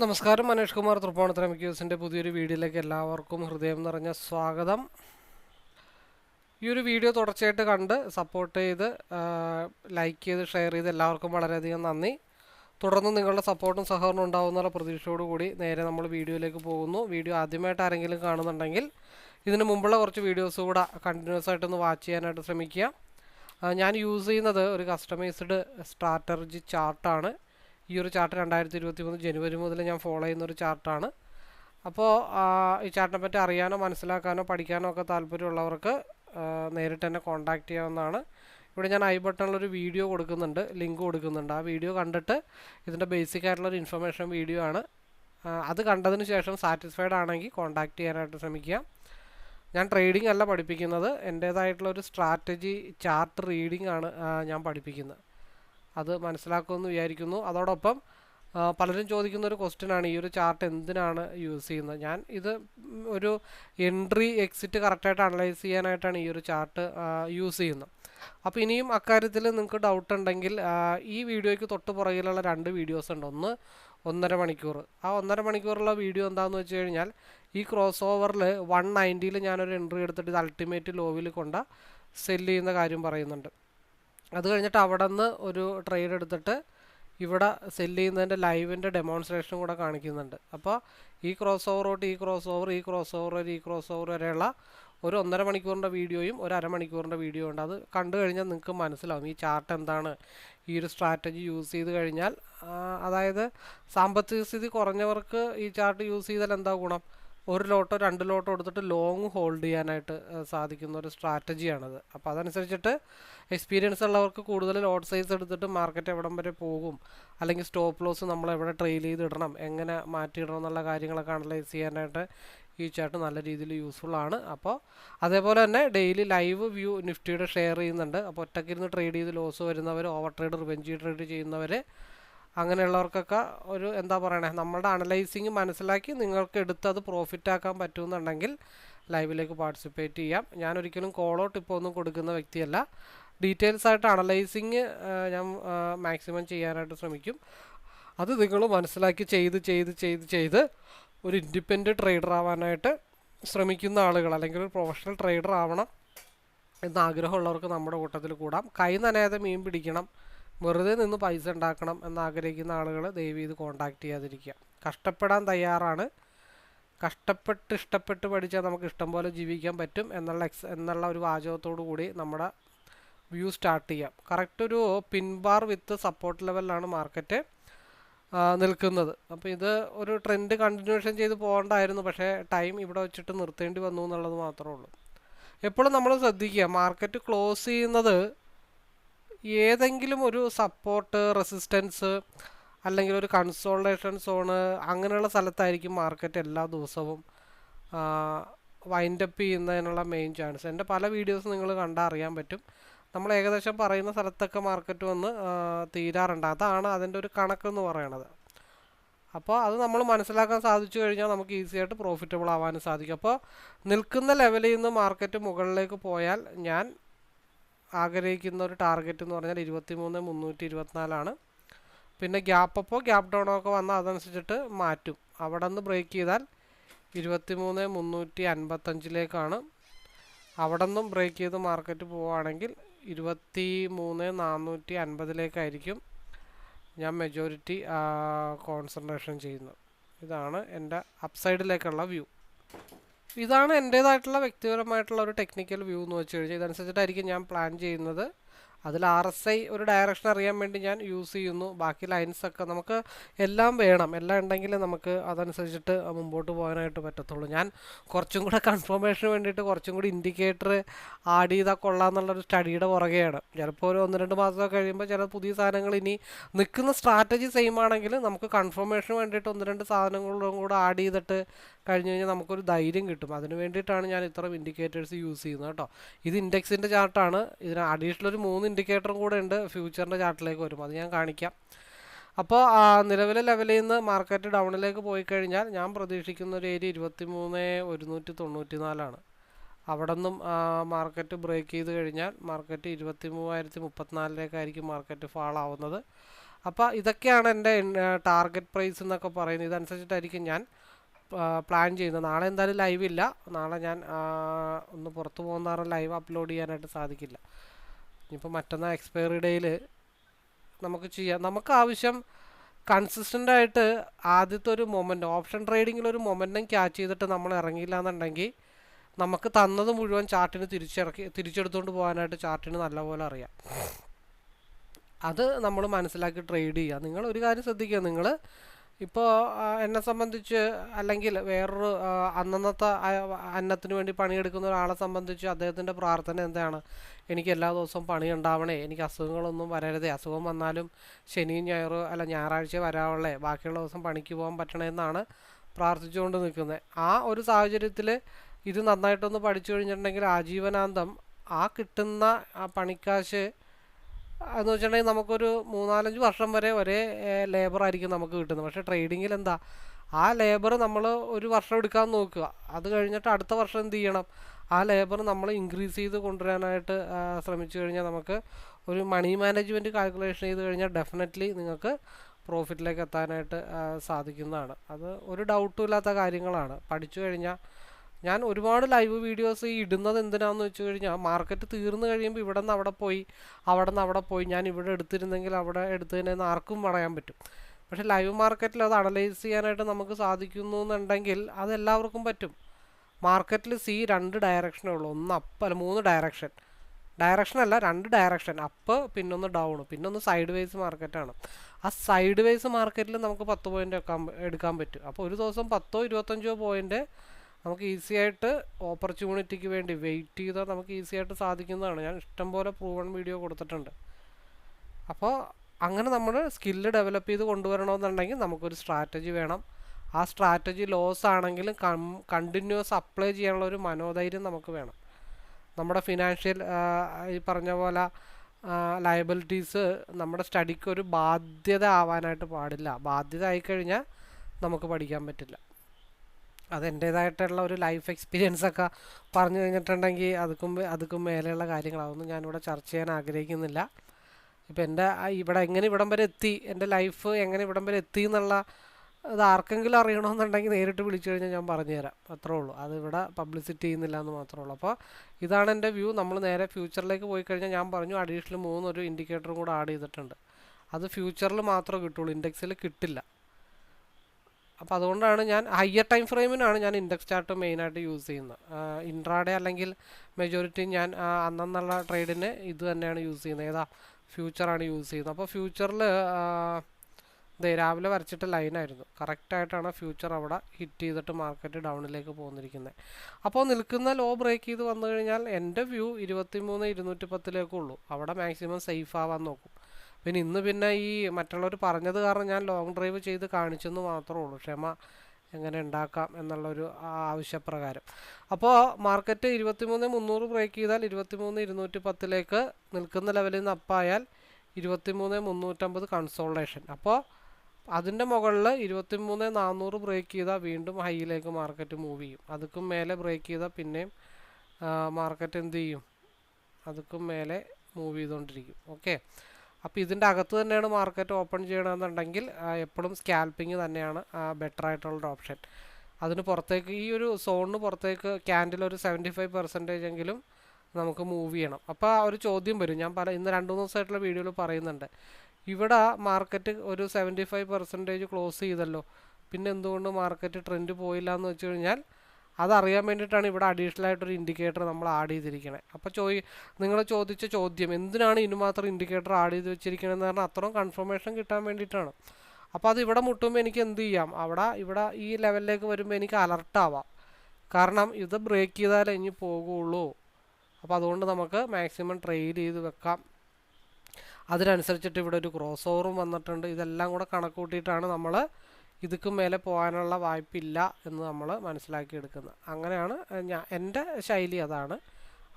നമസ്കാരം മനേഷ് കുമാർ തൃപ്പൂണിത്തറ ക്യൂസിന്റെ പുതിയൊരു വീഡിയോയിലേക്ക് എല്ലാവർക്കും ഹൃദയം നിറഞ്ഞ സ്വാഗതം. ഈ ഒരു വീഡിയോ തുടർച്ചയായിട്ട് കണ്ട് സപ്പോർട്ട് ചെയ്ത് ലൈക്ക് ചെയ്ത് ഷെയർ ചെയ്ത് എല്ലാവർക്കും വളരെയധികം നന്ദി. തുടർന്ന് നിങ്ങളുടെ സപ്പോർട്ടും സഹകരണവും ഉണ്ടാകുമെന്നുള്ള പ്രതീക്ഷയോടുകൂടി നേരെ നമ്മൾ വീഡിയോയിലേക്ക് പോകുന്നു. വീഡിയോ ആദ്യമായിട്ട് ആരെങ്കിലും കാണുന്നുണ്ടെങ്കിൽ ഇതിന് മുമ്പുള്ള കുറച്ച് വീഡിയോസ് കൂടെ കണ്ടിന്യൂസ് ആയിട്ടൊന്ന് വാച്ച് ചെയ്യാനായിട്ട് ശ്രമിക്കുക. ഞാൻ യൂസ് ചെയ്യുന്നത് ഒരു കസ്റ്റമൈസ്ഡ് സ്ട്രാറ്റർജി ചാർട്ടാണ് ഈ ഒരു ചാർട്ട് രണ്ടായിരത്തി ഇരുപത്തി മൂന്ന് ജനുവരി മുതൽ ഞാൻ ഫോളോ ചെയ്യുന്ന ഒരു ചാർട്ടാണ്. അപ്പോൾ ഈ ചാർട്ടിനെ പറ്റി അറിയാനോ മനസ്സിലാക്കാനോ പഠിക്കാനോ ഒക്കെ താല്പര്യമുള്ളവർക്ക് നേരിട്ട് തന്നെ കോൺടാക്റ്റ് ചെയ്യാവുന്നതാണ്. ഇവിടെ ഞാൻ ഐ ബട്ടണിലൊരു വീഡിയോ കൊടുക്കുന്നുണ്ട് ലിങ്ക് കൊടുക്കുന്നുണ്ട്. ആ വീഡിയോ കണ്ടിട്ട് ഇതിന്റെ ബേസിക് ആയിട്ടുള്ളൊരു ഇൻഫർമേഷൻ വീഡിയോ ആണ്. അത് കണ്ടതിന് ശേഷം സാറ്റിസ്ഫൈഡ് ആണെങ്കിൽ കോൺടാക്ട് ചെയ്യാനായിട്ട് ശ്രമിക്കുക. ഞാൻ ട്രേഡിംഗ് അല്ല പഠിപ്പിക്കുന്നത് എന്റേതായിട്ടുള്ള ഒരു സ്ട്രാറ്റജി ചാർട്ട് റീഡിംഗ് ആണ് ഞാൻ പഠിപ്പിക്കുന്നത്. അത് മനസ്സിലാക്കുമെന്ന് വിചാരിക്കുന്നു. അതോടൊപ്പം പലരും ചോദിക്കുന്ന ഒരു ക്വസ്റ്റ്യൻ ആണ് ഈ ഒരു ചാർട്ട് എന്തിനാണ് യൂസ് ചെയ്യുന്നത്? ഞാൻ ഇത് ഒരു എൻട്രി എക്സിറ്റ് കറക്റ്റായിട്ട് അനലൈസ് ചെയ്യാനായിട്ടാണ് ഈ ഒരു ചാർട്ട് യൂസ് ചെയ്യുന്നത്. അപ്പോൾ ഇനിയും അക്കാര്യത്തിൽ നിങ്ങൾക്ക് ഡൗട്ട് ഉണ്ടെങ്കിൽ ഈ വീഡിയോയ്ക്ക് തൊട്ട് പുറകിലുള്ള രണ്ട് വീഡിയോസ് ഉണ്ട്. ഒന്ന് ഒന്നര മണിക്കൂർ. ആ ഒന്നര മണിക്കൂറുള്ള വീഡിയോ എന്താണെന്ന് വെച്ച് കഴിഞ്ഞാൽ ഈ ക്രോസ് ഓവറിൽ വൺ നയന്റിയിൽ ഞാനൊരു എൻട്രി എടുത്തിട്ട് ഇത് അൾട്ടിമേറ്റ് ലോവിൽ കൊണ്ട സെല്ല് ചെയ്യുന്ന കാര്യം പറയുന്നുണ്ട്. അത് കഴിഞ്ഞിട്ട് അവിടെ നിന്ന് ഒരു ട്രേഡ് എടുത്തിട്ട് ഇവിടെ സെല്ല് ചെയ്യുന്നതിന്റെ ലൈവിന്റെ ഡെമോൺസ്ട്രേഷനും കൂടെ കാണിക്കുന്നുണ്ട്. അപ്പോൾ ഈ ക്രോസ് ഓവർ തൊട്ട് ഈ ക്രോസ് ഓവർ ഈ ക്രോസ് ഓവർ വരെ ഈ ക്രോസ് ഓവർ വരെയുള്ള ഒരു ഒന്നര മണിക്കൂറിന്റെ വീഡിയോയും ഒരു അരമണിക്കൂറിന്റെ വീഡിയോ ഉണ്ട്. അത് കണ്ടു കഴിഞ്ഞാൽ നിങ്ങൾക്ക് മനസ്സിലാവും ഈ ചാർട്ട് എന്താണ്. ഈ ഒരു സ്ട്രാറ്റജി യൂസ് ചെയ്ത് കഴിഞ്ഞാൽ അതായത് സാമ്പത്തിക സ്ഥിതി കുറഞ്ഞവർക്ക് ഈ ചാർട്ട് യൂസ് ചെയ്താൽ എന്താ ഗുണം? ഒരു ലോട്ടോ രണ്ട് ലോട്ടോ എടുത്തിട്ട് ലോങ് ഹോൾഡ് ചെയ്യാനായിട്ട് സാധിക്കുന്ന ഒരു സ്ട്രാറ്റജിയാണത്. അപ്പോൾ അതനുസരിച്ചിട്ട് എക്സ്പീരിയൻസ് ഉള്ളവർക്ക് കൂടുതൽ ലോട്ട് സൈസ് എടുത്തിട്ട് മാർക്കറ്റ് എവിടം വരെ പോകും അല്ലെങ്കിൽ സ്റ്റോപ്പ് ലോസ് നമ്മൾ എവിടെ ട്രെയിൽ ചെയ്തിടണം എങ്ങനെ മാറ്റിയിടണം എന്നുള്ള കാര്യങ്ങളൊക്കെ അനലൈസ് ചെയ്യാനായിട്ട് ഈ ചാർട്ട് നല്ല രീതിയിൽ യൂസ്ഫുൾ ആണ്. അപ്പോൾ അതേപോലെ തന്നെ ഡെയിലി ലൈവ് വ്യൂ നിഫ്റ്റിയുടെ ഷെയർ ചെയ്യുന്നുണ്ട്. അപ്പോൾ ഒറ്റയ്ക്കിരുന്ന് ട്രേഡ് ചെയ്ത് ലോസ് വരുന്നവർ ഓവർ ട്രേഡ് റിവെഞ്ചി ട്രേഡ് ചെയ്യുന്നവർ അങ്ങനെയുള്ളവർക്കൊക്കെ ഒരു എന്താ പറയണേ നമ്മളുടെ അനലൈസിങ് മനസ്സിലാക്കി നിങ്ങൾക്ക് എടുത്ത് അത് പ്രോഫിറ്റ് ആക്കാൻ പറ്റുമെന്നുണ്ടെങ്കിൽ ലൈവിലേക്ക് പാർട്ടിസിപ്പേറ്റ് ചെയ്യാം. ഞാൻ ഒരിക്കലും കോളോ ഇപ്പോൾ ഒന്നും കൊടുക്കുന്ന വ്യക്തിയല്ല. ഡീറ്റെയിൽസ് ആയിട്ട് അനലൈസിങ് ഞാൻ മാക്സിമം ചെയ്യാനായിട്ട് ശ്രമിക്കും. അത് നിങ്ങൾ മനസ്സിലാക്കി ചെയ്ത് ചെയ്ത് ചെയ്ത് ചെയ്ത് ഒരു ഇൻഡിപെൻഡന്റ് ട്രേഡർ ആവാനായിട്ട് ശ്രമിക്കുന്ന ആളുകൾ അല്ലെങ്കിൽ ഒരു പ്രൊഫഷണൽ ട്രേഡർ ആവണം എന്ന് ആഗ്രഹമുള്ളവർക്ക് നമ്മുടെ കൂട്ടത്തിൽ കൂടാം. കൈ നനയാതെ മീൻ പിടിക്കണം. വെറുതെ നിന്ന് പൈസ ഉണ്ടാക്കണം എന്നാഗ്രഹിക്കുന്ന ആളുകൾ ദയവ് ഇത് കോണ്ടാക്ട് ചെയ്യാതിരിക്കുക. കഷ്ടപ്പെടാൻ തയ്യാറാണ്. കഷ്ടപ്പെട്ട് ഇഷ്ടപ്പെട്ട് പഠിച്ചാൽ നമുക്ക് ഇഷ്ടം പോലെ ജീവിക്കാൻ പറ്റും എന്നുള്ള എക്സ് എന്നുള്ള ഒരു വാചകത്തോടു കൂടി നമ്മുടെ വ്യൂ സ്റ്റാർട്ട് ചെയ്യാം. കറക്റ്റ് ഒരു പിൻബാർ വിത്ത് സപ്പോർട്ട് ലെവലിലാണ് മാർക്കറ്റ് നിൽക്കുന്നത്. അപ്പോൾ ഇത് ഒരു ട്രെൻഡ് കണ്ടിന്യൂഷൻ ചെയ്ത് പോകേണ്ടായിരുന്നു. പക്ഷേ ടൈം ഇവിടെ വെച്ചിട്ട് നിർത്തേണ്ടി വന്നു എന്നുള്ളത് മാത്രമേ ഉള്ളൂ. എപ്പോഴും നമ്മൾ ശ്രദ്ധിക്കുക മാർക്കറ്റ് ക്ലോസ് ചെയ്യുന്നത് ഏതെങ്കിലും ഒരു സപ്പോർട്ട് റെസിസ്റ്റൻസ് അല്ലെങ്കിൽ ഒരു കൺസോൾട്ടേഷൻ സോണ് അങ്ങനെയുള്ള സ്ഥലത്തായിരിക്കും മാർക്കറ്റ് എല്ലാ ദിവസവും വൈൻഡപ്പ് ചെയ്യുന്നതിനുള്ള മെയിൻ ചാൻസ് എന്റെ പല വീഡിയോസ് നിങ്ങൾ കണ്ടാൽ അറിയാൻ പറ്റും. നമ്മൾ ഏകദേശം പറയുന്ന സ്ഥലത്തൊക്കെ മാർക്കറ്റ് വന്ന് തീരാറുണ്ട്. അതാണ് അതിന്റെ ഒരു കണക്കെന്ന് പറയണത്. അപ്പോൾ അത് നമ്മൾ മനസ്സിലാക്കാൻ സാധിച്ചു കഴിഞ്ഞാൽ നമുക്ക് ഈസി ആയിട്ട് പ്രോഫിറ്റബിൾ ആവാനും സാധിക്കും. അപ്പോൾ നിൽക്കുന്ന ലെവലിൽ നിന്ന് മാർക്കറ്റ് മുകളിലേക്ക് പോയാൽ ഞാൻ ആഗ്രഹിക്കുന്ന ഒരു ടാർഗറ്റ് എന്ന് പറഞ്ഞാൽ ഇരുപത്തി മൂന്ന് മുന്നൂറ്റി ഇരുപത്തിനാലാണ് പിന്നെ ഗ്യാപ്പ് അപ്പോൾ ഗ്യാപ്പ് ഡൗണോ ഒക്കെ വന്നാൽ അതനുസരിച്ചിട്ട് മാറ്റും. അവിടെ നിന്ന് ബ്രേക്ക് ചെയ്താൽ ഇരുപത്തി മൂന്ന് മുന്നൂറ്റി അൻപത്തഞ്ചിലേക്കാണ് അവിടെ നിന്നും ബ്രേക്ക് ചെയ്ത് മാർക്കറ്റ് പോവുകയാണെങ്കിൽ ഇരുപത്തി മൂന്ന് നാനൂറ്റി അൻപതിലേക്കായിരിക്കും ഞാൻ മെജോറിറ്റി കോൺസെൻട്രേഷൻ ചെയ്യുന്നത്. ഇതാണ് എന്റെ അപ്സൈഡിലേക്കുള്ള വ്യൂ ഇതാണ് എന്റേതായിട്ടുള്ള വ്യക്തിപരമായിട്ടുള്ള ഒരു ടെക്നിക്കൽ വ്യൂ എന്ന് വെച്ച് കഴിഞ്ഞാൽ ഇതനുസരിച്ചിട്ടായിരിക്കും ഞാൻ പ്ലാൻ ചെയ്യുന്നത്. അതിൽ ആർ എസ് ഐ ഒരു ഡയറക്ഷൻ അറിയാൻ വേണ്ടി ഞാൻ യൂസ് ചെയ്യുന്നു. ബാക്കി ലൈൻസൊക്കെ നമുക്ക് എല്ലാം വേണം. എല്ലാം ഉണ്ടെങ്കിൽ നമുക്ക് അതനുസരിച്ചിട്ട് മുമ്പോട്ട് പോകാനായിട്ട് പറ്റത്തുള്ളൂ. ഞാൻ കുറച്ചും കൂടെ കൺഫർമേഷന് വേണ്ടിയിട്ട് കുറച്ചും കൂടി ഇൻഡിക്കേറ്റർ ആഡ് ചെയ്താൽ കൊള്ളാമെന്നുള്ളൊരു സ്റ്റഡിയുടെ പുറകെയാണ്. ചിലപ്പോൾ ഒരു ഒന്ന് രണ്ട് മാസമൊക്കെ കഴിയുമ്പോൾ ചില പുതിയ സാധനങ്ങൾ ഇനി നിൽക്കുന്ന സ്ട്രാറ്റജി സെയിം ആണെങ്കിൽ നമുക്ക് കൺഫർമേഷന് വേണ്ടിയിട്ട് ഒന്ന് രണ്ട് സാധനങ്ങളും കൂടെ ആഡ് ചെയ്തിട്ട് കഴിഞ്ഞ് കഴിഞ്ഞാൽ നമുക്കൊരു ധൈര്യം കിട്ടും. അതിന് വേണ്ടിയിട്ടാണ് ഞാൻ ഇത്ര ഇൻഡിക്കേറ്റേഴ്സ് യൂസ് ചെയ്യുന്നത് കേട്ടോ. ഇത് ഇൻഡെക്സിന്റെ ചാർട്ടാണ് ഇതിന് അഡീഷണൽ ഒരു മൂന്ന് ഇൻഡിക്കേറ്ററും കൂടെ ഉണ്ട്. ഫ്യൂച്ചറിന്റെ ചാർട്ടിലേക്ക് വരും. അത് ഞാൻ കാണിക്കാം. അപ്പോൾ നിലവിലെ ലെവലിൽ നിന്ന് മാർക്കറ്റ് ഡൗണിലേക്ക് പോയി കഴിഞ്ഞാൽ ഞാൻ പ്രതീക്ഷിക്കുന്ന ഒരു ഏരിയ ഇരുപത്തി മൂന്ന് ഒരുന്നൂറ്റി തൊണ്ണൂറ്റി നാലാണ് അവിടെ നിന്നും മാർക്കറ്റ് ബ്രേക്ക് ചെയ്ത് കഴിഞ്ഞാൽ മാർക്കറ്റ് ഇരുപത്തി മൂവായിരത്തി മുപ്പത്തിനാലിലേക്കായിരിക്കും മാർക്കറ്റ് ഫാൾ ആവുന്നത്. അപ്പോൾ ഇതൊക്കെയാണ് എന്റെ ടാർഗറ്റ് പ്രൈസ് എന്നൊക്കെ പറയുന്നത്. ഇതനുസരിച്ചിട്ടായിരിക്കും ഞാൻ പ്ലാൻ ചെയ്യുന്നത് നാളെ എന്തായാലും ലൈവ് ഇല്ല. നാളെ ഞാൻ ഒന്ന് പുറത്തു പോകുന്ന ലൈവ് അപ്ലോഡ് ചെയ്യാനായിട്ട് സാധിക്കില്ല. ഇനിയിപ്പോൾ മറ്റന്നാൾ എക്സ്പയറി ഡേയിൽ നമുക്ക് ചെയ്യാം. നമുക്ക് ആവശ്യം കൺസിസ്റ്റന്റ് ആയിട്ട് ആദ്യത്തെ ഒരു മൊമെന്റ് ഓപ്ഷൻ ട്രേഡിങ്ങിൽ ഒരു മൊമെന്റം ക്യാച്ച് ചെയ്തിട്ട് നമ്മൾ ഇറങ്ങിയില്ല എന്നുണ്ടെങ്കിൽ നമുക്ക് തന്നത് മുഴുവൻ ചാർട്ടിന് തിരിച്ചിറക്കി തിരിച്ചെടുത്തുകൊണ്ട് പോകാനായിട്ട് ചാർട്ടിന് നല്ലപോലെ അറിയാം. അത് നമ്മൾ മനസ്സിലാക്കി ട്രേഡ് ചെയ്യുക നിങ്ങൾ ഒരു കാര്യം ശ്രദ്ധിക്കുക. നിങ്ങൾ ഇപ്പോൾ എന്നെ സംബന്ധിച്ച് അല്ലെങ്കിൽ വേറൊരു അന്നന്നത്തെ അന്നത്തിന് വേണ്ടി പണിയെടുക്കുന്ന ഒരാളെ സംബന്ധിച്ച് അദ്ദേഹത്തിന്റെ പ്രാർത്ഥന എന്താണ്? എനിക്ക് എല്ലാ ദിവസവും പണി ഉണ്ടാവണേ എനിക്ക് അസുഖങ്ങളൊന്നും വരരുതേ. അസുഖം വന്നാലും ശനിയും ഞായറും അല്ല ഞായറാഴ്ച വരാവുള്ളേ ബാക്കിയുള്ള ദിവസം പണിക്ക് പോകാൻ പറ്റണേ എന്നാണ് പ്രാർത്ഥിച്ചുകൊണ്ട് നിൽക്കുന്നത് ആ ഒരു സാഹചര്യത്തിൽ ഇത് നന്നായിട്ടൊന്ന് പഠിച്ചു കഴിഞ്ഞിട്ടുണ്ടെങ്കിൽ ആജീവനാന്തം ആ കിട്ടുന്ന ആ പണിക്കാശ് എന്ന് വെച്ചിട്ടുണ്ടെങ്കിൽ നമുക്കൊരു മൂന്നാലഞ്ച് വർഷം വരെ ഒരേ ലേബർ ആയിരിക്കും നമുക്ക് കിട്ടുന്നത്. പക്ഷേ ട്രേഡിങ്ങിൽ എന്താ ആ ലേബർ നമ്മൾ ഒരു വർഷം എടുക്കാൻ നോക്കുക. അത് കഴിഞ്ഞിട്ട് അടുത്ത വർഷം എന്ത് ചെയ്യണം? ആ ലേബർ നമ്മൾ ഇൻക്രീസ് ചെയ്ത് കൊണ്ടുവരാനായിട്ട് ശ്രമിച്ചു കഴിഞ്ഞാൽ നമുക്ക് ഒരു മണി മാനേജ്മെന്റ് കാൽക്കുലേഷൻ ചെയ്ത് കഴിഞ്ഞാൽ ഡെഫിനറ്റ്ലി നിങ്ങൾക്ക് പ്രോഫിറ്റിലേക്ക് എത്താനായിട്ട് സാധിക്കുന്നതാണ്. അത് ഒരു ഡൗട്ടും ഇല്ലാത്ത കാര്യങ്ങളാണ്. പഠിച്ചു കഴിഞ്ഞാൽ ഞാൻ ഒരുപാട് ലൈവ് വീഡിയോസ് ഇടുന്നത് എന്തിനാന്ന് വെച്ച് കഴിഞ്ഞാൽ മാർക്കറ്റ് തീർന്നു കഴിയുമ്പോൾ ഇവിടെ നിന്ന് അവിടെ പോയി അവിടെ നിന്ന് അവിടെ പോയി ഞാൻ ഇവിടെ എടുത്തിരുന്നെങ്കിൽ അവിടെ എടുത്തതിനെന്ന് ആർക്കും പറയാൻ പറ്റും. പക്ഷേ ലൈവ് മാർക്കറ്റിൽ അത് അനലൈസ് ചെയ്യാനായിട്ട് നമുക്ക് സാധിക്കുന്നു എന്നുണ്ടെങ്കിൽ അത് എല്ലാവർക്കും പറ്റും. മാർക്കറ്റിൽ സി രണ്ട് ഡയറക്ഷനേ ഉള്ളൂ. ഒന്ന് അപ്പ് അല്ല മൂന്ന് ഡയറക്ഷൻ ഡയറക്ഷൻ അല്ല രണ്ട് ഡയറക്ഷൻ അപ്പ് പിന്നൊന്ന് ഡൗൺ പിന്നൊന്ന് സൈഡ് വേസ് മാർക്കറ്റാണ് ആ സൈഡ് വേസ് മാർക്കറ്റിൽ നമുക്ക് പത്ത് പോയിന്റ് എടുക്കാൻ പറ്റും. അപ്പോൾ ഒരു ദിവസം പത്തോ ഇരുപത്തഞ്ചോ പോയിന്റ് നമുക്ക് ഈസി ആയിട്ട് ഓപ്പർച്യൂണിറ്റിക്ക് വേണ്ടി വെയിറ്റ് ചെയ്താൽ നമുക്ക് ഈസി ആയിട്ട് സാധിക്കുന്നതാണ്. ഞാൻ ഇഷ്ടംപോലെ പ്രൂവൺ വീഡിയോ കൊടുത്തിട്ടുണ്ട്. അപ്പോൾ അങ്ങനെ നമ്മൾ സ്കില്ല് ഡെവലപ്പ് ചെയ്ത് കൊണ്ടുവരണമെന്നുണ്ടെങ്കിൽ നമുക്കൊരു സ്ട്രാറ്റജി വേണം. ആ സ്ട്രാറ്റജി ലോസ് ആണെങ്കിലും കണ്ടിന്യൂസ് അപ്ലൈ ചെയ്യാനുള്ള ഒരു മനോധൈര്യം നമുക്ക് വേണം. നമ്മുടെ ഫിനാൻഷ്യൽ ഈ പറഞ്ഞ പോലെ ലയബിലിറ്റീസ് നമ്മുടെ സ്റ്റഡിക്ക് ഒരു ബാധ്യത ആവാനായിട്ട് പാടില്ല. ബാധ്യത ആയിക്കഴിഞ്ഞാൽ നമുക്ക് പഠിക്കാൻ പറ്റില്ല. അത് എന്റേതായിട്ടുള്ള ഒരു ലൈഫ് എക്സ്പീരിയൻസ് ഒക്കെ പറഞ്ഞു കഴിഞ്ഞിട്ടുണ്ടെങ്കിൽ അതുക്കും അതുക്കും മേലെയുള്ള കാര്യങ്ങളാവുന്നു ഞാനിവിടെ ചർച്ച ചെയ്യാൻ ആഗ്രഹിക്കുന്നില്ല. ഇപ്പം എന്റെ ഇവിടെ എങ്ങനെ ഇവിടം വരെ എത്തി? എന്റെ ലൈഫ് എങ്ങനെ ഇവിടം വരെ എത്തി എന്നുള്ള ഇത് ആർക്കെങ്കിലും അറിയണമെന്നുണ്ടെങ്കിൽ നേരിട്ട് വിളിച്ചു കഴിഞ്ഞാൽ ഞാൻ പറഞ്ഞുതരാം അത്രേ ഉള്ളൂ. അത് ഇവിടെ പബ്ലിസിറ്റി ചെയ്യുന്നില്ല എന്ന് മാത്രമേ ഉള്ളൂ. അപ്പോൾ ഇതാണ് എന്റെ വ്യൂ. നമ്മൾ നേരെ ഫ്യൂച്ചറിലേക്ക് പോയി കഴിഞ്ഞാൽ ഞാൻ പറഞ്ഞു അഡീഷണൽ മൂന്നൊരു ഇൻഡിക്കേറ്ററും കൂടെ ആഡ് ചെയ്തിട്ടുണ്ട്. അത് ഫ്യൂച്ചറിൽ മാത്രമേ കിട്ടുള്ളൂ. ഇൻഡെക്സിൽ കിട്ടില്ല. അപ്പോൾ അതുകൊണ്ടാണ് ഞാൻ ഹയർ ടൈം ഫ്രെയിമിനാണ് ഞാൻ ഇൻഡെക്സ് ചാർട്ട് മെയിനായിട്ട് യൂസ് ചെയ്യുന്നത്. ഇൻട്രാഡേ അല്ലെങ്കിൽ മെജോറിറ്റി ഞാൻ അന്നെന്നുള്ള ട്രേഡിന് ഇത് തന്നെയാണ് യൂസ് ചെയ്യുന്നത്. ഏതാ? ഫ്യൂച്ചറാണ് യൂസ് ചെയ്യുന്നത്. അപ്പോൾ ഫ്യൂച്ചറിൽ ദേ രാവിലെ വരച്ചിട്ട് ലൈനായിരുന്നു കറക്റ്റായിട്ടാണ് ഫ്യൂച്ചർ അവിടെ ഹിറ്റ് ചെയ്തിട്ട് മാർക്കറ്റ് ഡൗണിലേക്ക് പോകുന്നിരിക്കുന്നത് അപ്പോൾ നിൽക്കുന്ന ലോ ബ്രേക്ക് ചെയ്ത് വന്നു കഴിഞ്ഞാൽ എന്റെ വ്യൂ ഇരുപത്തി മൂന്ന് ഇരുന്നൂറ്റി പത്തിലേക്കുള്ളൂ അവിടെ മാക്സിമം സേഫ് ആവാൻ നോക്കും. പിന്നെ ഇന്ന് പിന്നെ ഈ മറ്റുള്ളവർ പറഞ്ഞത് കാരണം ഞാൻ ലോങ് ഡ്രൈവ് ചെയ്ത് കാണിച്ചെന്ന് മാത്രമേ ഉള്ളൂ. ക്ഷമ എങ്ങനെ ഉണ്ടാക്കാം എന്നുള്ളൊരു ആവശ്യപ്രകാരം. അപ്പോൾ മാർക്കറ്റ് ഇരുപത്തിമൂന്ന് മുന്നൂറ് ബ്രേക്ക് ചെയ്താൽ ഇരുപത്തിമൂന്ന് ഇരുന്നൂറ്റി പത്തിലേക്ക് നിൽക്കുന്ന ലെവലിൽ നിന്ന് അപ്പായാൽ ഇരുപത്തിമൂന്ന് മുന്നൂറ്റമ്പത് കൺസോൾട്ടേഷൻ അപ്പോൾ അതിന്റെ മുകളിൽ ഇരുപത്തിമൂന്ന് നാനൂറ് ബ്രേക്ക് ചെയ്താൽ വീണ്ടും ഹൈയിലേക്ക് മാർക്കറ്റ് മൂവ് ചെയ്യും. അതുക്കും മേലെ ബ്രേക്ക് ചെയ്താൽ പിന്നെയും മാർക്കറ്റ് എന്ത് ചെയ്യും? അതുക്കും മേലെ മൂവ് ചെയ്തുകൊണ്ടിരിക്കും. ഓക്കെ അപ്പോൾ ഇതിന്റെ അകത്ത് തന്നെയാണ് മാർക്കറ്റ് ഓപ്പൺ ചെയ്യണമെന്നുണ്ടെങ്കിൽ എപ്പോഴും സ്കാൽപ്പിംഗ് തന്നെയാണ് ബെറ്റർ ആയിട്ടുള്ള ഓപ്ഷൻ. അതിന് പുറത്തേക്ക് ഈ ഒരു സോണിന് പുറത്തേക്ക് ക്യാൻഡിൽ ഒരു സെവന്റി ഫൈവ് പെർസെന്റേജ് എങ്കിലും നമുക്ക് മൂവ് ചെയ്യണം. അപ്പോൾ ഒരു ചോദ്യം വരും. ഞാൻ പല ഇന്ന് രണ്ട് മൂന്ന് ദിവസമായിട്ടുള്ള വീഡിയോയിൽ പറയുന്നുണ്ട്. ഇവിടെ മാർക്കറ്റ് ഒരു സെവന്റി ഫൈവ് പെർസെന്റേജ് ക്ലോസ് ചെയ്തല്ലോ. പിന്നെ എന്തുകൊണ്ട് മാർക്കറ്റ് ട്രെൻഡ് പോയില്ല എന്ന് വെച്ച് കഴിഞ്ഞാൽ അതറിയാൻ വേണ്ടിയിട്ടാണ് ഇവിടെ അഡീഷണൽ ആയിട്ടൊരു ഇൻഡിക്കേറ്റർ നമ്മൾ ആഡ് ചെയ്തിരിക്കണേ. അപ്പോൾ ചോദി നിങ്ങൾ ചോദിച്ച ചോദ്യം എന്തിനാണ് ഇതിന് മാത്രം ഇൻഡിക്കേറ്റർ ആഡ് ചെയ്ത് വെച്ചിരിക്കണമെന്ന് പറഞ്ഞാൽ അത്രയും കൺഫർമേഷൻ കിട്ടാൻ വേണ്ടിയിട്ടാണ്. അപ്പോൾ അത് ഇവിടെ മുട്ടുമ്പോൾ എനിക്ക് എന്ത് ചെയ്യാം? അവിടെ ഇവിടെ ഈ ലെവലിലേക്ക് വരുമ്പോൾ എനിക്ക് അലർട്ടാവാം കാരണം ഇത് ബ്രേക്ക് ചെയ്താലേ ഇനി പോകുള്ളൂ. അപ്പോൾ അതുകൊണ്ട് നമുക്ക് മാക്സിമം ട്രെയിൽ ചെയ്ത് വെക്കാം. അതിനനുസരിച്ചിട്ട് ഇവിടെ ഒരു ക്രോസ് ഓവറും വന്നിട്ടുണ്ട്. ഇതെല്ലാം കൂടെ കണക്ക് കൂട്ടിയിട്ടാണ് നമ്മൾ ഇതുക്കും മേലെ പോകാനുള്ള വായ്പില്ല എന്ന് നമ്മൾ മനസ്സിലാക്കിയെടുക്കുന്നത്. അങ്ങനെയാണ് ഞാൻ എന്റെ ശൈലി അതാണ്.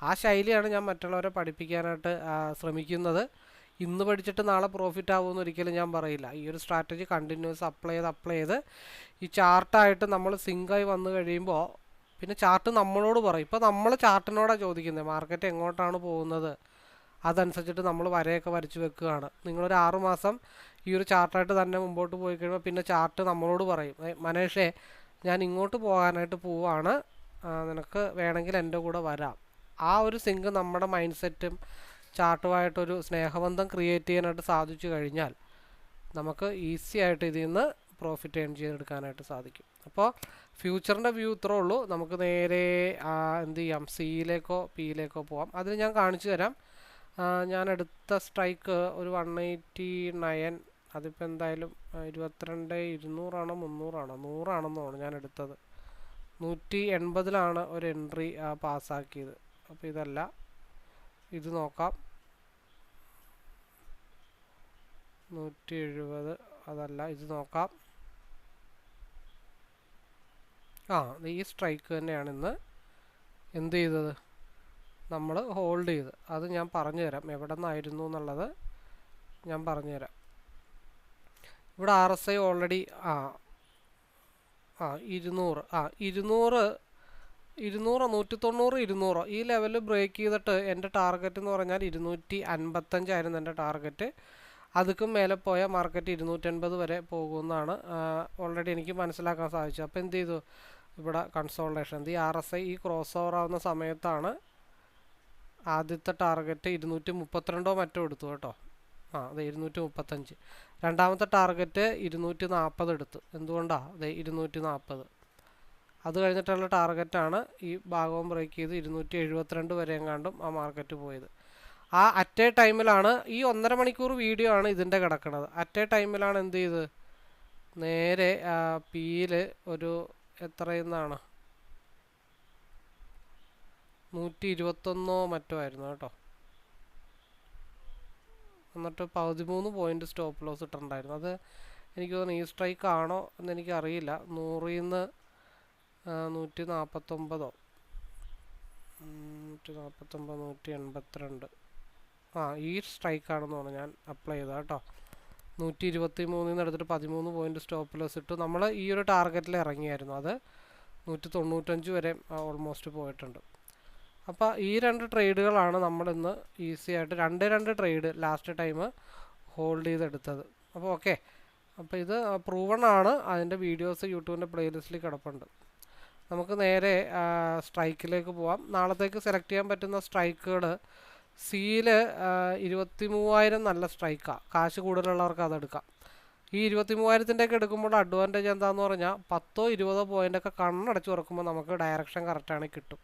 ആ ശൈലിയാണ് ഞാൻ മറ്റുള്ളവരെ പഠിപ്പിക്കാനായിട്ട് ശ്രമിക്കുന്നത്. ഇന്ന് പഠിച്ചിട്ട് നാളെ പ്രോഫിറ്റ് ആവുമെന്ന് ഒരിക്കലും ഞാൻ പറയില്ല. ഈ ഒരു സ്ട്രാറ്റജി കണ്ടിന്യൂസ് അപ്ലൈ ചെയ്ത് അപ്ലൈ ചെയ്ത് ഈ ചാർട്ടായിട്ട് നമ്മൾ സിങ്കായി വന്നു കഴിയുമ്പോൾ പിന്നെ ചാർട്ട് നമ്മളോട് പറയും. ഇപ്പോൾ നമ്മൾ ചാർട്ടിനോടാണ് ചോദിക്കുന്നത് മാർക്കറ്റ് എങ്ങോട്ടാണ് പോകുന്നത്? അതനുസരിച്ചിട്ട് നമ്മൾ വരയൊക്കെ വരച്ച് വെക്കുകയാണ്. നിങ്ങളൊരു ആറുമാസം ഈ ഒരു ചാർട്ടായിട്ട് തന്നെ മുമ്പോട്ട് പോയി കഴിയുമ്പോൾ പിന്നെ ചാർട്ട് നമ്മളോട് പറയും. "ഏയ് മനേഷേ ഞാൻ ഇങ്ങോട്ട് പോകാനായിട്ട് പോവാണ്. നിനക്ക് വേണമെങ്കിൽ എന്റെ കൂടെ വരാം. ആ ഒരു സിങ്ക് നമ്മുടെ മൈൻഡ് സെറ്റും ചാർട്ടുമായിട്ടൊരു സ്നേഹബന്ധം ക്രിയേറ്റ് ചെയ്യാനായിട്ട് സാധിച്ചു കഴിഞ്ഞാൽ നമുക്ക് ഈസി ആയിട്ട് ഇതിൽ നിന്ന് പ്രോഫിറ്റ് ഏൺ ചെയ്തെടുക്കാനായിട്ട് സാധിക്കും. അപ്പോൾ ഫ്യൂച്ചറിന്റെ വ്യൂ ഇത്രേ ഉള്ളൂ. നമുക്ക് നേരെ എന്ത് ചെയ്യാം? സിയിലേക്കോ പിയിലേക്കോ പോവാം. അതിന് ഞാൻ കാണിച്ചു തരാം. ഞാൻ എടുത്ത സ്ട്രൈക്ക് ഒരു വൺ എയ്റ്റി നയൻ അതിപ്പോൾ എന്തായാലും ഇരുപത്തിരണ്ട് ഇരുന്നൂറാണോ മുന്നൂറാണോ? നൂറാണെന്ന് തോന്നുന്നു ഞാൻ എടുത്തത്. നൂറ്റി എൺപതിലാണ് ഒരു എൻട്രി പാസ്സാക്കിയത്. അപ്പോൾ ഇതല്ല. ഇത് നോക്കാം. നൂറ്റി എഴുപത് അതല്ല ഇത് നോക്കാം. ആ ഈ സ്ട്രൈക്ക് തന്നെയാണ് ഇന്ന്. എന്ത് ചെയ്തത്? നമ്മൾ ഹോൾഡ് ചെയ്ത്. അത് ഞാൻ പറഞ്ഞു തരാം എവിടെ നിന്നായിരുന്നു എന്നുള്ളത് ഞാൻ പറഞ്ഞു തരാം ഇവിടെ ആർ എസ് ഐ ഓൾറെഡി ആ ആ ഇരുന്നൂറ് ആ ഇരുന്നൂറ് ഇരുന്നൂറ് നൂറ്റി തൊണ്ണൂറ് ഇരുന്നൂറ് ഈ ലെവൽ ബ്രേക്ക് ചെയ്തിട്ട് എന്റെ ടാർഗറ്റ് എന്ന് പറഞ്ഞാൽ ഇരുന്നൂറ്റി അൻപത്തഞ്ചായിരുന്നു എന്റെ ടാർഗറ്റ് അതുക്കും മേലെ പോയ മാർക്കറ്റ് ഇരുന്നൂറ്റൻപത് വരെ പോകുമെന്നാണ് ഓൾറെഡി എനിക്ക് മനസ്സിലാക്കാൻ സാധിച്ചത്. അപ്പോൾ എന്ത് ചെയ്തു? ഇവിടെ കൺസോൾട്ടേഷൻ ഈ ആർ എസ് ഐ ഈ ക്രോസ് ഓവർ ആവുന്ന സമയത്താണ് ആദ്യത്തെ ടാർഗറ്റ് ഇരുന്നൂറ്റി മുപ്പത്തിരണ്ടോ മറ്റോ എടുത്തു കേട്ടോ. ആ അതെ ഇരുന്നൂറ്റി മുപ്പത്തഞ്ച് രണ്ടാമത്തെ ടാർഗറ്റ് ഇരുന്നൂറ്റി നാൽപ്പത് എടുത്തു. എന്തുകൊണ്ടാണ് അതെ ഇരുന്നൂറ്റി നാൽപ്പത് അത് കഴിഞ്ഞിട്ടുള്ള ടാർഗറ്റാണ് ഈ ഭാഗവും ബ്രേക്ക് ചെയ്ത് ഇരുന്നൂറ്റി എഴുപത്തിരണ്ട് വരെ എങ്ങാണ്ടും ആ മാർക്കറ്റ് പോയത്. ആ അറ്റ് ടൈമിലാണ് ഈ ഒന്നര മണിക്കൂർ വീഡിയോ ആണ് ഇതിന്റെ കിടക്കുന്നത് അറ്റ് ടൈമിലാണ് എന്ത് ചെയ്ത്? നേരെ പിയിൽ ഒരു എത്രയെന്നാണ്? നൂറ്റി ഇരുപത്തൊന്നോ മറ്റോ ആയിരുന്നു കേട്ടോ. എന്നിട്ട് പതിമൂന്ന് പോയിന്റ് സ്റ്റോപ്പ് ലോസ് ഇട്ടിട്ടുണ്ടായിരുന്നു. അത് എനിക്ക് തോന്നുന്നു ഈ സ്ട്രൈക്ക് ആണോ എന്ന് എനിക്കറിയില്ല. നൂറിൽ നിന്ന് നൂറ്റി നാൽപ്പത്തൊമ്പതോ നൂറ്റി നാൽപ്പത്തൊമ്പത് നൂറ്റി എൺപത്തിരണ്ട് ആ ഈ സ്ട്രൈക്കാണെന്ന് തോന്നുന്നു ഞാൻ അപ്ലൈ ചെയ്തത് കേട്ടോ. നൂറ്റി ഇരുപത്തി മൂന്നിൽ നിന്ന് എടുത്തിട്ട് പതിമൂന്ന് പോയിന്റ് സ്റ്റോപ്പ് ലോസ് ഇട്ടു. നമ്മൾ ഈ ഒരു ടാർഗറ്റിൽ ഇറങ്ങിയായിരുന്നു. അത് നൂറ്റി തൊണ്ണൂറ്റഞ്ച് വരെ ഓൾമോസ്റ്റ് പോയിട്ടുണ്ട്. അപ്പോൾ ഈ രണ്ട് ട്രേഡുകളാണ് നമ്മളിന്ന് ഈസി ആയിട്ട് രണ്ട് രണ്ട് ട്രേഡ് ലാസ്റ്റ് ടൈം ഹോൾഡ് ചെയ്തെടുത്തത്. അപ്പോൾ ഓക്കെ. അപ്പോൾ ഇത് പ്രൂവൺ ആണ്. അതിന്റെ വീഡിയോസ് യൂട്യൂബിന്റെ പ്ലേലിസ്റ്റിൽ കിടപ്പുണ്ട്. നമുക്ക് നേരെ സ്ട്രൈക്കിലേക്ക് പോവാം. നാളത്തേക്ക് സെലക്ട് ചെയ്യാൻ പറ്റുന്ന സ്ട്രൈക്കുകൾ സിയിൽ ഇരുപത്തി മൂവായിരം നല്ല സ്ട്രൈക്കാണ് കാശ് കൂടുതലുള്ളവർക്ക് അതെടുക്കാം ഈ ഇരുപത്തി മൂവായിരത്തിന്റെയൊക്കെ എടുക്കുമ്പോൾ അഡ്വാന്റേജ് എന്താണെന്ന് പറഞ്ഞാൽ പത്തോ ഇരുപതോ പോയിന്റൊക്കെ കണ്ണടച്ച് തുറക്കുമ്പോൾ നമുക്ക് ഡയറക്ഷൻ കറക്റ്റാണ് കിട്ടും.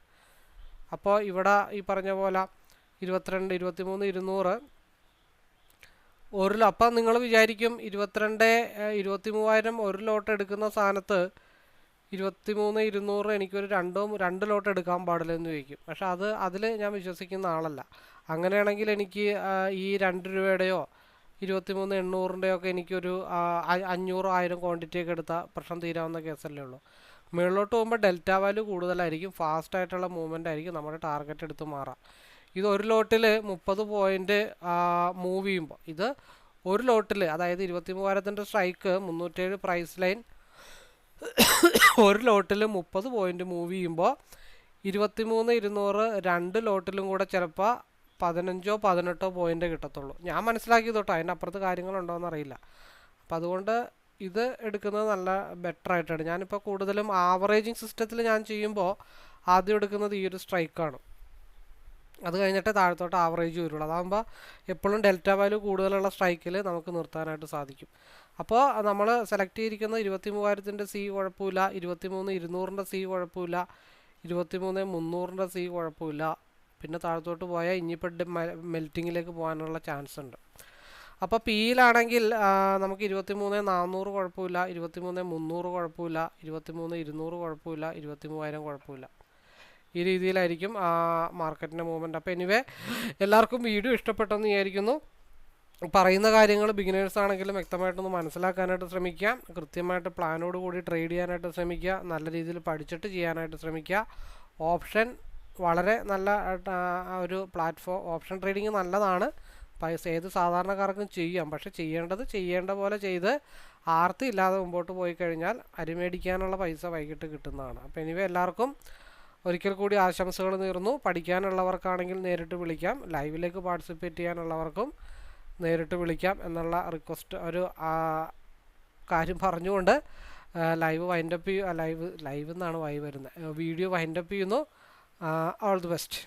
അപ്പോൾ ഇവിടെ ഈ പറഞ്ഞ പോലെ ഇരുപത്തിരണ്ട് ഇരുപത്തിമൂന്ന് ഇരുന്നൂറ്. ഒരു അപ്പം നിങ്ങൾ വിചാരിക്കും ഇരുപത്തിരണ്ട് ഇരുപത്തി മൂവായിരം ഒരു ലോട്ട് എടുക്കുന്ന സ്ഥാനത്ത് ഇരുപത്തിമൂന്ന് ഇരുന്നൂറ് എനിക്കൊരു രണ്ടോ രണ്ട് ലോട്ട് എടുക്കാൻ പാടില്ല എന്ന് ചോദിക്കും. പക്ഷെ അത് അതിൽ ഞാൻ വിശ്വസിക്കുന്ന ആളല്ല. അങ്ങനെയാണെങ്കിൽ എനിക്ക് ഈ രണ്ട് രൂപയുടെയോ ഇരുപത്തിമൂന്ന് മൂന്ന് എണ്ണൂറിന്റെയൊക്കെ എനിക്കൊരു അഞ്ഞൂറ് ആയിരം ക്വാണ്ടിറ്റിയൊക്കെ എടുത്താൽ പ്രശ്നം തീരാവുന്ന കേസല്ലേ ഉള്ളൂ. മുകളിലോട്ട് പോകുമ്പോൾ ഡെൽറ്റ വാല്യൂ കൂടുതലായിരിക്കും. ഫാസ്റ്റ് ആയിട്ടുള്ള മൂവ്മെന്റ് ആയിരിക്കും നമ്മുടെ ടാർഗറ്റ് എടുത്ത് മാറാം. ഇത് ഒരു ലോട്ടിൽ മുപ്പത് പോയിന്റ് മൂവ് ചെയ്യുമ്പോൾ ഇത് ഒരു ലോട്ടിൽ അതായത് ഇരുപത്തി മൂവായിരത്തിന്റെ സ്ട്രൈക്ക് മുന്നൂറ്റേഴ് പ്രൈസ് ലൈൻ ഒരു ലോട്ടിൽ മുപ്പത് പോയിന്റ് മൂവ് ചെയ്യുമ്പോൾ ഇരുപത്തി മൂന്ന് ഇരുന്നൂറ് രണ്ട് ലോട്ടിലും കൂടെ ചിലപ്പോൾ പതിനഞ്ചോ പതിനെട്ടോ പോയിന്റ് കിട്ടത്തുള്ളൂ. ഞാൻ മനസ്സിലാക്കി തൊട്ടോ അതിനപ്പുറത്ത് കാര്യങ്ങളുണ്ടോ എന്നറിയില്ല അപ്പം അതുകൊണ്ട് ഇത് എടുക്കുന്നത് നല്ല ബെറ്റർ ആയിട്ടാണ്. ഞാനിപ്പോൾ കൂടുതലും ആവറേജിങ് സിസ്റ്റത്തിൽ ഞാൻ ചെയ്യുമ്പോൾ ആദ്യം എടുക്കുന്നത് ഈ ഒരു സ്ട്രൈക്കാണ് അത് കഴിഞ്ഞിട്ട് താഴത്തോട്ട് ആവറേജ് വരുള്ളൂ. അതാകുമ്പോൾ എപ്പോഴും ഡെൽറ്റ വാല്യൂ കൂടുതലുള്ള സ്ട്രൈക്കിൽ നമുക്ക് നിർത്താനായിട്ട് സാധിക്കും. അപ്പോൾ നമ്മൾ സെലക്ട് ചെയ്തിരിക്കുന്ന ഇരുപത്തി മൂവായിരത്തിന്റെ സി കുഴപ്പമില്ല ഇരുപത്തി മൂന്ന് ഇരുന്നൂറിന്റെ സി കുഴപ്പമില്ല ഇരുപത്തി മൂന്ന് മുന്നൂറിന്റെ സി കുഴപ്പമില്ല. പിന്നെ താഴത്തോട്ട് പോയാൽ ഇനിയിപ്പോൾ മെൽറ്റിങ്ങിലേക്ക് പോകാനുള്ള ചാൻസ് ഉണ്ട്. അപ്പോൾ പിയിലാണെങ്കിൽ നമുക്ക് ഇരുപത്തി മൂന്ന് നാനൂറ് കുഴപ്പമില്ല ഇരുപത്തി മൂന്ന് മുന്നൂറ് കുഴപ്പമില്ല ഇരുപത്തി മൂന്ന് ഇരുന്നൂറ് കുഴപ്പമില്ല ഇരുപത്തി മൂവായിരം കുഴപ്പമില്ല. ഈ രീതിയിലായിരിക്കും ആ മാർക്കറ്റിന്റെ മൂവ്മെന്റ് അപ്പോൾ എനിവേ എല്ലാവർക്കും വീഡിയോ ഇഷ്ടപ്പെട്ടെന്ന് വിചാരിക്കുന്നു. പറയുന്ന കാര്യങ്ങൾ ബിഗിനേഴ്സ് ആണെങ്കിലും വ്യക്തമായിട്ടൊന്ന് മനസ്സിലാക്കാനായിട്ട് ശ്രമിക്കുക. കൃത്യമായിട്ട് പ്ലാനോട് കൂടി ട്രേഡ് ചെയ്യാനായിട്ട് ശ്രമിക്കുക. നല്ല രീതിയിൽ പഠിച്ചിട്ട് ചെയ്യാനായിട്ട് ശ്രമിക്കുക. ഓപ്ഷൻ വളരെ നല്ല ഒരു പ്ലാറ്റ്ഫോം ഓപ്ഷൻ ട്രേഡിങ് നല്ലതാണ്. ഏത് സാധാരണക്കാർക്കും ചെയ്യാം. പക്ഷെ ചെയ്യേണ്ടത് ചെയ്യേണ്ട പോലെ ചെയ്ത് ആർത്തി ഇല്ലാതെ മുമ്പോട്ട് പോയി കഴിഞ്ഞാൽ അരിമേടിക്കാനുള്ള പൈസ വൈകിട്ട് കിട്ടുന്നതാണ്. അപ്പോൾ ഇനിവേ എല്ലാവർക്കും ഒരിക്കൽ കൂടി ആശംസകൾ നേർന്നു പഠിക്കാനുള്ളവർക്കാണെങ്കിൽ നേരിട്ട് വിളിക്കാം. ലൈവിലേക്ക് പാർട്ടിസിപ്പേറ്റ് ചെയ്യാനുള്ളവർക്കും നേരിട്ട് വിളിക്കാം എന്നുള്ള റിക്വസ്റ്റ് ഒരു കാര്യം പറഞ്ഞുകൊണ്ട് ലൈവ് വൈൻഡപ്പ് ചെയ്യും ലൈവ് ലൈവ് എന്നാണ് വൈ വരുന്നത്. വീഡിയോ വൈൻഡപ്പ് ചെയ്യുന്നു. All the best